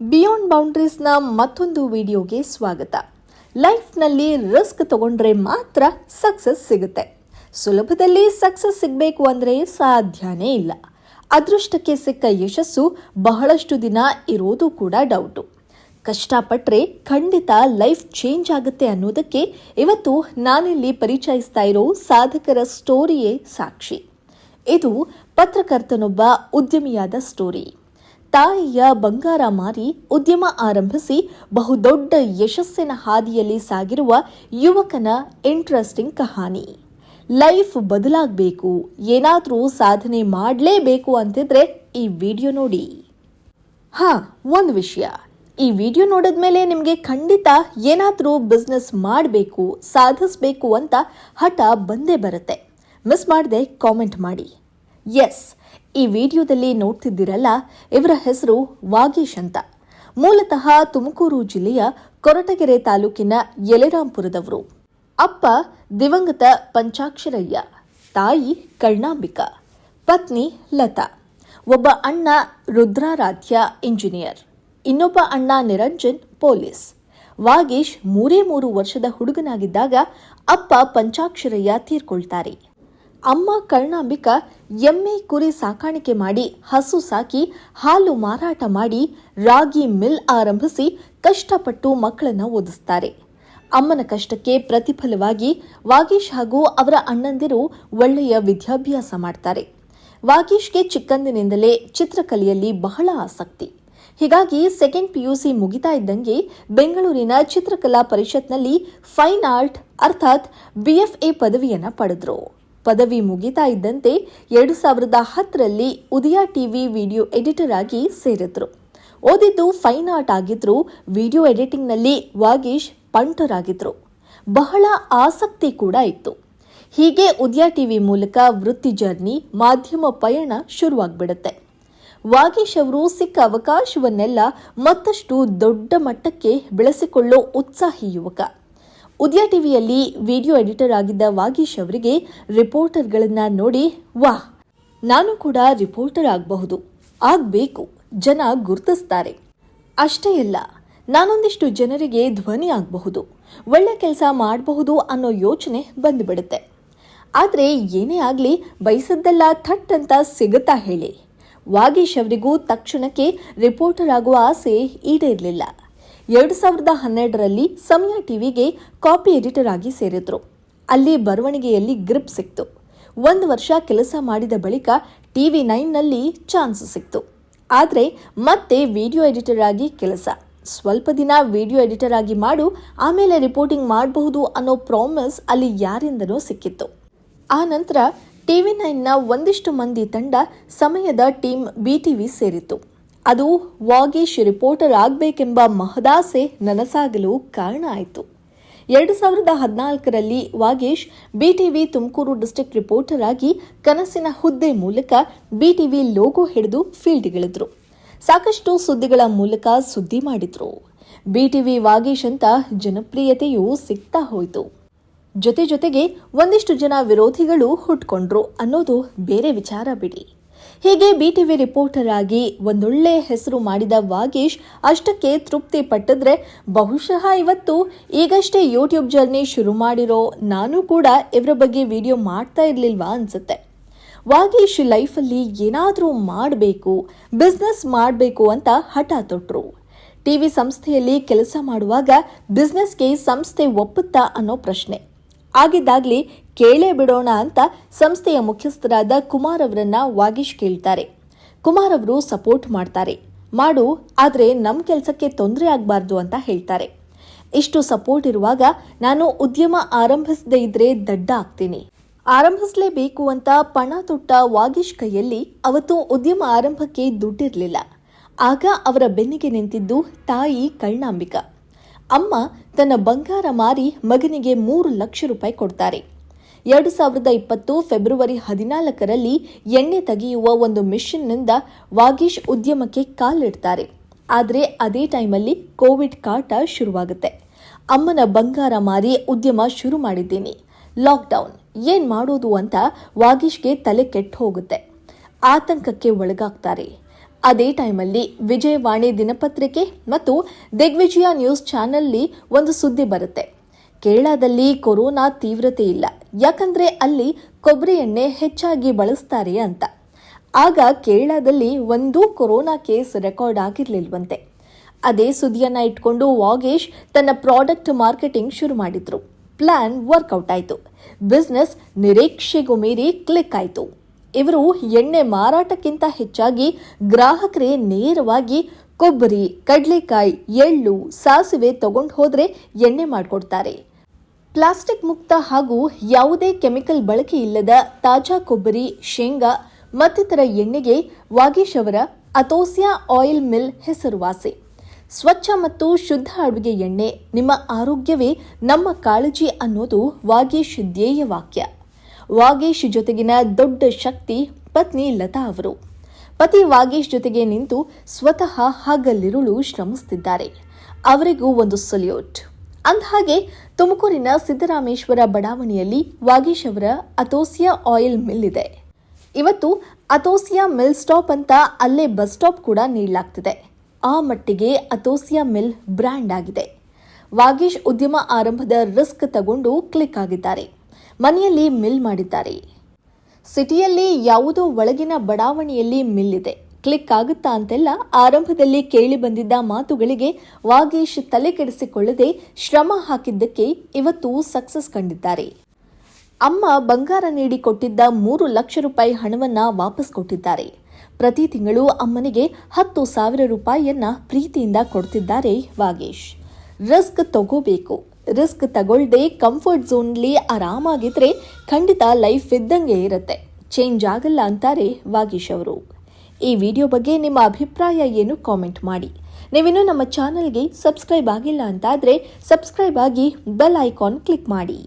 Beyond ಬೌಂಡ್ರೀಸ್ನ ಮತ್ತೊಂದು ವಿಡಿಯೋಗೆ ಸ್ವಾಗತ. ಲೈಫ್ನಲ್ಲಿ ರಿಸ್ಕ್ ತಗೊಂಡ್ರೆ ಮಾತ್ರ ಸಕ್ಸಸ್ ಸಿಗುತ್ತೆ. ಸುಲಭದಲ್ಲಿ ಸಕ್ಸಸ್ ಸಿಗಬೇಕು ಅಂದರೆ ಸಾಧ್ಯನೇ ಇಲ್ಲ. ಅದೃಷ್ಟಕ್ಕೆ ಸಿಕ್ಕ ಯಶಸ್ಸು ಬಹಳಷ್ಟು ದಿನ ಇರೋದು ಕೂಡ ಡೌಟು ಕಷ್ಟಪಟ್ಟರೆ ಖಂಡಿತ ಲೈಫ್ ಚೇಂಜ್ ಆಗುತ್ತೆ ಅನ್ನೋದಕ್ಕೆ ಇವತ್ತು ನಾನಿಲ್ಲಿ ಪರಿಚಯಿಸ್ತಾ ಇರೋ ಸಾಧಕರ ಸ್ಟೋರಿಯೇ ಸಾಕ್ಷಿ. ಇದು ಪತ್ರಕರ್ತನೊಬ್ಬ ಉದ್ಯಮಿಯಾದ ಸ್ಟೋರಿ ತಾಯಿಯ ಬಂಗಾರ ಮಾರಿ ಉದ್ಯಮ ಆರಂಭಿಸಿ ಬಹುದೊಡ್ಡ ಯಶಸ್ಸಿನ ಹಾದಿಯಲ್ಲಿ ಸಾಗಿರುವ ಯುವಕನ ಇಂಟ್ರೆಸ್ಟಿಂಗ್ ಕಹಾನಿ. ಲೈಫ್ ಬದಲಾಗಬೇಕು, ಏನಾದರೂ ಸಾಧನೆ ಮಾಡಲೇಬೇಕು ಅಂತಿದ್ರೆ ಈ ವಿಡಿಯೋ ನೋಡಿ. ಹಾಂ, ಒಂದು ವಿಷಯ. ಈ ವಿಡಿಯೋ ನೋಡಿದ ಮೇಲೆ ನಿಮಗೆ ಖಂಡಿತ ಏನಾದರೂ ಬಿಸ್ನೆಸ್ ಮಾಡಬೇಕು, ಸಾಧಿಸಬೇಕು ಅಂತ ಹಠ ಬಂದೇ ಬರುತ್ತೆ. ಮಿಸ್ ಮಾಡದೆ ಕಾಮೆಂಟ್ ಮಾಡಿ. ಎಸ್ ಈ ವಿಡಿಯೋದಲ್ಲಿ ನೋಡ್ತಿದ್ದೀರಲ್ಲ, ಇವರ ಹೆಸರು ವಾಗೀಶ್ ಅಂತ. ಮೂಲತಃ ತುಮಕೂರು ಜಿಲ್ಲೆಯ ಕೊರಟಗೆರೆ ತಾಲೂಕಿನ ಯಲೆರಾಂಪುರದವರು. ಅಪ್ಪ ದಿವಂಗತ ಪಂಚಾಕ್ಷರಯ್ಯ, ತಾಯಿ ಕರ್ಣಾಂಬಿಕಾ, ಪತ್ನಿ ಲತಾ, ಒಬ್ಬ ಅಣ್ಣ ರುದ್ರಾರಾಧ್ಯ ಇಂಜಿನಿಯರ್, ಇನ್ನೊಬ್ಬ ಅಣ್ಣ ನಿರಂಜನ್ ಪೊಲೀಸ್. ವಾಗೀಶ್ ಮೂರೇ ಮೂರು ವರ್ಷದ ಹುಡುಗನಾಗಿದ್ದಾಗ ಅಪ್ಪ ಪಂಚಾಕ್ಷರಯ್ಯ ತೀರ್ಕೊಳ್ತಾರೆ. ಅಮ್ಮ ಕರ್ಣಾಂಬಿಕಾ ಎಮ್ಮೆ ಕುರಿ ಸಾಕಾಣಿಕೆ ಮಾಡಿ, ಹಸು ಸಾಕಿ, ಹಾಲು ಮಾರಾಟ ಮಾಡಿ, ರಾಗಿ ಮಿಲ್ ಆರಂಭಿಸಿ ಕಷ್ಟಪಟ್ಟು ಮಕ್ಕಳನ್ನು ಓದಿಸ್ತಾರೆ. ಅಮ್ಮನ ಕಷ್ಟಕ್ಕೆ ಪ್ರತಿಫಲವಾಗಿ ವಾಗೀಶ್ ಹಾಗೂ ಅವರ ಅಣ್ಣಂದಿರು ಒಳ್ಳೆಯ ವಿದ್ಯಾಭ್ಯಾಸ ಮಾಡ್ತಾರೆ. ವಾಗೀಶ್ಗೆ ಚಿಕ್ಕಂದಿನಿಂದಲೇ ಚಿತ್ರಕಲೆಯಲ್ಲಿ ಬಹಳ ಆಸಕ್ತಿ. ಹೀಗಾಗಿ ಸೆಕೆಂಡ್ ಪಿಯುಸಿ ಮುಗಿತಾ ಇದ್ದಂಗೆ ಬೆಂಗಳೂರಿನ ಚಿತ್ರಕಲಾ ಪರಿಷತ್ನಲ್ಲಿ ಫೈನ್ ಆರ್ಟ್, ಅರ್ಥಾತ್ ಬಿಎಫ್ಎ ಪದವಿಯನ್ನು ಪಡೆದ್ರು. ಪದವಿ ಮುಗಿತಾ ಇದ್ದಂತೆ ಎರಡು ಸಾವಿರದ ಹತ್ತರಲ್ಲಿ ಉದಯ ಟಿವಿ ವಿಡಿಯೋ ಎಡಿಟರ್ ಆಗಿ ಸೇರಿದ್ರು. ಓದಿದ್ದು ಫೈನ್ ಆರ್ಟ್ ಆಗಿದ್ರು, ವಿಡಿಯೋ ಎಡಿಟಿಂಗ್ನಲ್ಲಿ ವಾಗೀಶ್ ಪಂಟರಾಗಿದ್ರು ಬಹಳ ಆಸಕ್ತಿ ಕೂಡ ಇತ್ತು. ಹೀಗೆ ಉದಯ ಟಿವಿ ಮೂಲಕ ವೃತ್ತಿ ಜರ್ನಿ, ಮಾಧ್ಯಮ ಪಯಣ ಶುರುವಾಗ್ಬಿಡುತ್ತೆ. ವಾಗೀಶ್ ಅವರು ಸಿಕ್ಕ ಅವಕಾಶವನ್ನೆಲ್ಲ ಮತ್ತಷ್ಟು ದೊಡ್ಡ ಮಟ್ಟಕ್ಕೆ ಬೆಳೆಸಿಕೊಳ್ಳೋ ಉತ್ಸಾಹಿ ಯುವಕ. ಉದಯ ಟಿವಿಯಲ್ಲಿ ವಿಡಿಯೋ ಎಡಿಟರ್ ಆಗಿದ್ದ ವಾಗೀಶ್ ಅವರಿಗೆ ರಿಪೋರ್ಟರ್ಗಳನ್ನ ನೋಡಿ, ವಾಹ್, ನಾನು ಕೂಡ ರಿಪೋರ್ಟರ್ ಆಗಬಹುದು. ಆಗಬೇಕು. ಜನ ಗುರುತಿಸ್ತಾರೆ. ಅಷ್ಟೇ ಇಲ್ಲ ನಾನೊಂದಿಷ್ಟು ಜನರಿಗೆ ಧ್ವನಿ ಆಗಬಹುದು. ಒಳ್ಳೆ ಕೆಲಸ ಮಾಡಬಹುದು ಅನ್ನೋ ಯೋಚನೆ ಬಂದುಬಿಡುತ್ತೆ. ಆದರೆ ಏನೇ ಆಗಲಿ, ಬಯಸದ್ದೆಲ್ಲ ಥಟ್ ಅಂತ ಸಿಗುತ್ತಾ ಹೇಳಿ. ವಾಗೀಶ್ ಅವರಿಗೂ ತಕ್ಷಣಕ್ಕೆ ರಿಪೋರ್ಟರ್ ಆಗುವ ಆಸೆ ಈಡೇರಲಿಲ್ಲ. ಎರಡು ಸಾವಿರದ ಹನ್ನೆರಡರಲ್ಲಿ ಸಮಯ ಟಿವಿಗೆ ಕಾಪಿ ಎಡಿಟರ್ ಆಗಿ ಸೇರಿದ್ರು. ಅಲ್ಲಿ ಬರವಣಿಗೆಯಲ್ಲಿ ಗ್ರಿಪ್ ಸಿಕ್ತು. ಒಂದು ವರ್ಷ ಕೆಲಸ ಮಾಡಿದ ಬಳಿಕ ಟಿವಿ ನೈನ್ನಲ್ಲಿ ಚಾನ್ಸ್ ಸಿಕ್ತು. ಆದರೆ ಮತ್ತೆ ವಿಡಿಯೋ ಎಡಿಟರ್ ಆಗಿ ಕೆಲಸ. ಸ್ವಲ್ಪ ದಿನ ವಿಡಿಯೋ ಎಡಿಟರ್ ಆಗಿ ಮಾಡು, ಆಮೇಲೆ ರಿಪೋರ್ಟಿಂಗ್ ಮಾಡಬಹುದು ಅನ್ನೋ ಪ್ರಾಮಿಸ್ ಅಲ್ಲಿ ಯಾರಿಂದಲೂ ಸಿಕ್ಕಿತ್ತು. ಆ ನಂತರ ಟಿವಿ ನೈನ್ನ ಒಂದಿಷ್ಟು ಮಂದಿ ತಂಡ ಸಮಯದ ಟೀಮ್ ಬಿ ಟಿವಿ ಸೇರಿತು ಅದು ವಾಗೀಶ್ ರಿಪೋರ್ಟರ್ ಆಗಬೇಕೆಂಬ ಮಹದಾಸೆ ನನಸಾಗಲು ಕಾರಣ ಆಯಿತು. ಎರಡು ಸಾವಿರದ ಹದಿನಾಲ್ಕರಲ್ಲಿ Vagesh BTV Tumakuru district reporter ಆಗಿ ಕನಸಿನ ಹುದ್ದೆ ಮೂಲಕ ಬಿಟಿವಿ ಲೋಗೋ ಹಿಡಿದು ಫೀಲ್ಡ್ಗಿಳಿದ್ರು. ಸಾಕಷ್ಟು ಸುದ್ದಿಗಳ ಮೂಲಕ ಸುದ್ದಿ ಮಾಡಿದ್ರು. ಬಿಟಿವಿ ವಾಗೇಶ್ ಅಂತ ಜನಪ್ರಿಯತೆಯೂ ಸಿಗ್ತಾ ಹೋಯಿತು. ಜೊತೆ ಜೊತೆಗೆ ಒಂದಿಷ್ಟು ಜನ ವಿರೋಧಿಗಳು ಹುಟ್ಕೊಂಡ್ರು ಅನ್ನೋದು ಬೇರೆ ವಿಚಾರ ಬಿಡಿ. ಹೀಗೆ ಬಿಟಿವಿ ರಿಪೋರ್ಟರ್ ಆಗಿ ಒಂದೊಳ್ಳೆ ಹೆಸರು ಮಾಡಿದ ವಾಗೀಶ್ ಅಷ್ಟಕ್ಕೆ ತೃಪ್ತಿ ಪಟ್ಟಿದ್ರೆ ಬಹುಶಃ ಇವತ್ತು ಈಗಷ್ಟೇ ಯೂಟ್ಯೂಬ್ ಜರ್ನಿ ಶುರು ಮಾಡಿರೋ ನಾನು ಕೂಡ ಇವರ ಬಗ್ಗೆ ವಿಡಿಯೋ ಮಾಡ್ತಾ ಇರಲಿಲ್ವಾ ಅನ್ಸುತ್ತೆ. ವಾಗೀಶ್ ಲೈಫಲ್ಲಿ ಏನಾದರೂ ಮಾಡಬೇಕು ಬಿಸ್ನೆಸ್ ಮಾಡಬೇಕು ಅಂತ ಹಠ ತೊಟ್ರು. ಟಿವಿ ಸಂಸ್ಥೆಯಲ್ಲಿ ಕೆಲಸ ಮಾಡುವಾಗ ಬಿಸ್ನೆಸ್ಗೆ ಸಂಸ್ಥೆ ಒಪ್ಪುತ್ತಾ ಅನ್ನೋ ಪ್ರಶ್ನೆ. ಆಗಿದ್ದಾಗ್ಲಿ ಕೇಳೇ ಬಿಡೋಣ ಅಂತ ಸಂಸ್ಥೆಯ ಮುಖ್ಯಸ್ಥರಾದ ಕುಮಾರ್ ಅವರನ್ನ ವಾಗೀಶ್ ಕೇಳ್ತಾರೆ. ಕುಮಾರ್ ಅವರು ಸಪೋರ್ಟ್ ಮಾಡ್ತಾರೆ. ಮಾಡು, ಆದರೆ ನಮ್ಮ ಕೆಲಸಕ್ಕೆ ತೊಂದರೆ ಆಗಬಾರ್ದು ಅಂತ ಹೇಳ್ತಾರೆ. ಇಷ್ಟು ಸಪೋರ್ಟ್ ಇರುವಾಗ ನಾನು ಉದ್ಯಮ ಆರಂಭಿಸದೇ ಇದ್ರೆ ದಡ್ಡ ಆಗ್ತೀನಿ. ಆರಂಭಿಸಲೇಬೇಕು ಅಂತ ಪಣ ತೊಟ್ಟ ವಾಗೀಶ್ ಕೈಯಲ್ಲಿ ಅವತ್ತು ಉದ್ಯಮ ಆರಂಭಕ್ಕೆ ದುಡ್ಡಿರಲಿಲ್ಲ. ಆಗ ಅವರ ಬೆನ್ನಿಗೆ ನಿಂತಿದ್ದು ತಾಯಿ ಕಳ್ನಾಂಬಿಕಾ ಅಮ್ಮ ತನ್ನ ಬಂಗಾರ ಮಾರಿ ಮಗನಿಗೆ ಮೂರು ಲಕ್ಷ ರೂಪಾಯಿ ಕೊಡ್ತಾರೆ. ಎರಡು ಸಾವಿರದ ಇಪ್ಪತ್ತು ಫೆಬ್ರವರಿ ಹದಿನಾಲ್ಕರಲ್ಲಿ ಎಣ್ಣೆ ತೆಗೆಯುವ ಒಂದು ಮಿಷನ್ನಿಂದ ವಾಗೀಶ್ ಉದ್ಯಮಕ್ಕೆ ಕಾಲಿಡ್ತಾರೆ ಆದರೆ ಅದೇ ಟೈಮಲ್ಲಿ ಕೋವಿಡ್ ಕಾಟ ಶುರುವಾಗುತ್ತೆ. ಅಮ್ಮನ ಬಂಗಾರ ಮಾರಿ ಉದ್ಯಮ ಶುರು ಮಾಡಿದ್ದೀನಿ. ಲಾಕ್ಡೌನ್, ಏನ್ ಮಾಡೋದು ಅಂತ ವಾಗೀಶ್ಗೆ ತಲೆ ಕೆಟ್ಟು ಹೋಗುತ್ತೆ. ಆತಂಕಕ್ಕೆ ಒಳಗಾಗ್ತಾರೆ. ಅದೇ ಟೈಮಲ್ಲಿ ವಿಜಯವಾಣಿ ದಿನಪತ್ರಿಕೆ ಮತ್ತು ದಿಗ್ವಿಜಯ ನ್ಯೂಸ್ ಚಾನಲ್ಲಿ ಒಂದು ಸುದ್ದಿ ಬರುತ್ತೆ. ಕೇರಳದಲ್ಲಿ ಕೊರೋನಾ ತೀವ್ರತೆ ಇಲ್ಲ. ಯಾಕಂದ್ರೆ ಅಲ್ಲಿ ಕೊಬ್ಬರಿ ಎಣ್ಣೆ ಹೆಚ್ಚಾಗಿ ಬಳಸ್ತಾರೆ ಅಂತ. ಆಗ ಕೇರಳದಲ್ಲಿ ಒಂದೂ ಕೊರೋನಾ ಕೇಸ್ ರೆಕಾರ್ಡ್ ಆಗಿರ್ಲಿಲ್ವಂತೆ. ಅದೇ ಸುದ್ದಿಯನ್ನ ಇಟ್ಕೊಂಡು ವಾಗೇಶ್ ತನ್ನ ಪ್ರಾಡಕ್ಟ್ ಮಾರ್ಕೆಟಿಂಗ್ ಶುರು ಮಾಡಿದ್ರು. ಪ್ಲಾನ್ ವರ್ಕೌಟ್ ಆಯಿತು. ಬಿಸ್ನೆಸ್ ನಿರೀಕ್ಷೆಗೂ ಮೀರಿ ಕ್ಲಿಕ್ ಆಯಿತು. ಇವರು ಎಣ್ಣೆ ಮಾರಾಟಕ್ಕಿಂತ ಹೆಚ್ಚಾಗಿ ಗ್ರಾಹಕರೇ ನೇರವಾಗಿ ಕೊಬ್ಬರಿ, ಕಡಲೆಕಾಯಿ, ಎಳ್ಳು, ಸಾಸಿವೆ ತಗೊಂಡು ಹೋದರೆ ಎಣ್ಣೆ ಮಾಡಿಕೊಡ್ತಾರೆ. ಪ್ಲಾಸ್ಟಿಕ್ ಮುಕ್ತ ಹಾಗೂ ಯಾವುದೇ ಕೆಮಿಕಲ್ ಬಳಕೆ ಇಲ್ಲದ ತಾಜಾ ಕೊಬ್ಬರಿ, ಶೇಂಗಾ, ಮತ್ತಿತರ ಎಣ್ಣೆಗೆ ವಾಗೀಶ್ ಅವರ ಅತೋಸಿಯಾ ಆಯಿಲ್ ಮಿಲ್ ಹೆಸರುವಾಸಿ. ಸ್ವಚ್ಛ ಮತ್ತು ಶುದ್ಧ ಅಡುಗೆ ಎಣ್ಣೆ ನಿಮ್ಮ ಆರೋಗ್ಯವೇ ನಮ್ಮ ಕಾಳಜಿ ಅನ್ನೋದು ವಾಗೀಶ್ ಧ್ಯೇಯ ವಾಕ್ಯ. ವಾಗೇಶ್ ಜೊತೆಗಿನ ದೊಡ್ಡ ಶಕ್ತಿ ಪತ್ನಿ ಲತಾ ಅವರು. ಪತಿ ವಾಗೇಶ್ ಜೊತೆಗೆ ನಿಂತು ಸ್ವತಃ ಹಗಲಿರುಳು ಶ್ರಮಿಸುತ್ತಿದ್ದಾರೆ ಅವರಿಗೂ ಒಂದು ಸಲ್ಯೂಟ್. ಅಂದಹಾಗೆ ತುಮಕೂರಿನ ಸಿದ್ದರಾಮೇಶ್ವರ ಬಡಾವಣೆಯಲ್ಲಿ ವಾಗೀಶ್ ಅವರ ಅತೋಸಿಯಾ ಆಯಿಲ್ ಮಿಲ್ ಇದೆ. ಇವತ್ತು ಅತೋಸಿಯಾ ಮಿಲ್ ಸ್ಟಾಪ್ ಅಂತ ಅಲ್ಲೇ ಬಸ್ ಸ್ಟಾಪ್ ಕೂಡ ನೀಡಲಾಗ್ತಿದೆ. ಆ ಮಟ್ಟಿಗೆ ಅತೋಸಿಯಾ ಮಿಲ್ ಬ್ರ್ಯಾಂಡ್ ಆಗಿದೆ. ವಾಗೀಶ್ ಉದ್ಯಮ ಆರಂಭದ ರಿಸ್ಕ್ ತಗೊಂಡು ಕ್ಲಿಕ್ ಆಗಿದ್ದಾರೆ. ಮನೆಯಲ್ಲಿ ಮಿಲ್ ಮಾಡಿದ್ದಾರೆ. ಸಿಟಿಯಲ್ಲಿ ಯಾವುದೋ ಒಳಗಿನ ಬಡಾವಣೆಯಲ್ಲಿ ಮಿಲ್ ಇದೆ. ಕ್ಲಿಕ್ ಆಗುತ್ತಾ ಅಂತೆಲ್ಲ ಆರಂಭದಲ್ಲಿ ಕೇಳಿ ಬಂದಿದ್ದ ಮಾತುಗಳಿಗೆ ವಾಗೀಶ್ ತಲೆ ಕೆಡಿಸಿಕೊಳ್ಳದೆ ಶ್ರಮ ಹಾಕಿದ್ದಕ್ಕೆ ಇವತ್ತು ಸಕ್ಸಸ್ ಕಂಡಿದ್ದಾರೆ. ಅಮ್ಮ ಬಂಗಾರ ನೀಡಿ ಕೊಟ್ಟಿದ್ದ ಮೂರು ಲಕ್ಷ ರೂಪಾಯಿ ಹಣವನ್ನ ವಾಪಸ್ ಕೊಟ್ಟಿದ್ದಾರೆ. ಪ್ರತಿ ತಿಂಗಳು ಅಮ್ಮನಿಗೆ ಹತ್ತು ಸಾವಿರ ರೂಪಾಯಿಯನ್ನ ಪ್ರೀತಿಯಿಂದ ಕೊಡ್ತಿದ್ದಾರೆ ವಾಗೇಶ್. ರಿಸ್ಕ್ ತಗೋಬೇಕು. ರಿಸ್ಕ್ ತಗೊಳ್ಳದೆ ಕಂಫರ್ಟ್ ಝೋನ್ಲಿ ಆರಾಮಾಗಿದ್ರೆ ಖಂಡಿತ ಲೈಫ್ ಇದ್ದಂಗೆ ಇರುತ್ತೆ. ಚೇಂಜ್ ಆಗಲ್ಲ ಅಂತಾರೆ ವಾಗೀಶ್ ಅವರು. ಈ ವಿಡಿಯೋ ಬಗ್ಗೆ ನಿಮ್ಮ ಅಭಿಪ್ರಾಯ ಏನು ಕಾಮೆಂಟ್ ಮಾಡಿ. ನೀವಿನ್ನೂ ನಮ್ಮ ಚಾನಲ್ಗೆ ಸಬ್ಸ್ಕ್ರೈಬ್ ಆಗಿಲ್ಲ ಅಂತಾದರೆ ಸಬ್ಸ್ಕ್ರೈಬ್ ಆಗಿ ಬೆಲ್ ಐಕಾನ್ ಕ್ಲಿಕ್ ಮಾಡಿ.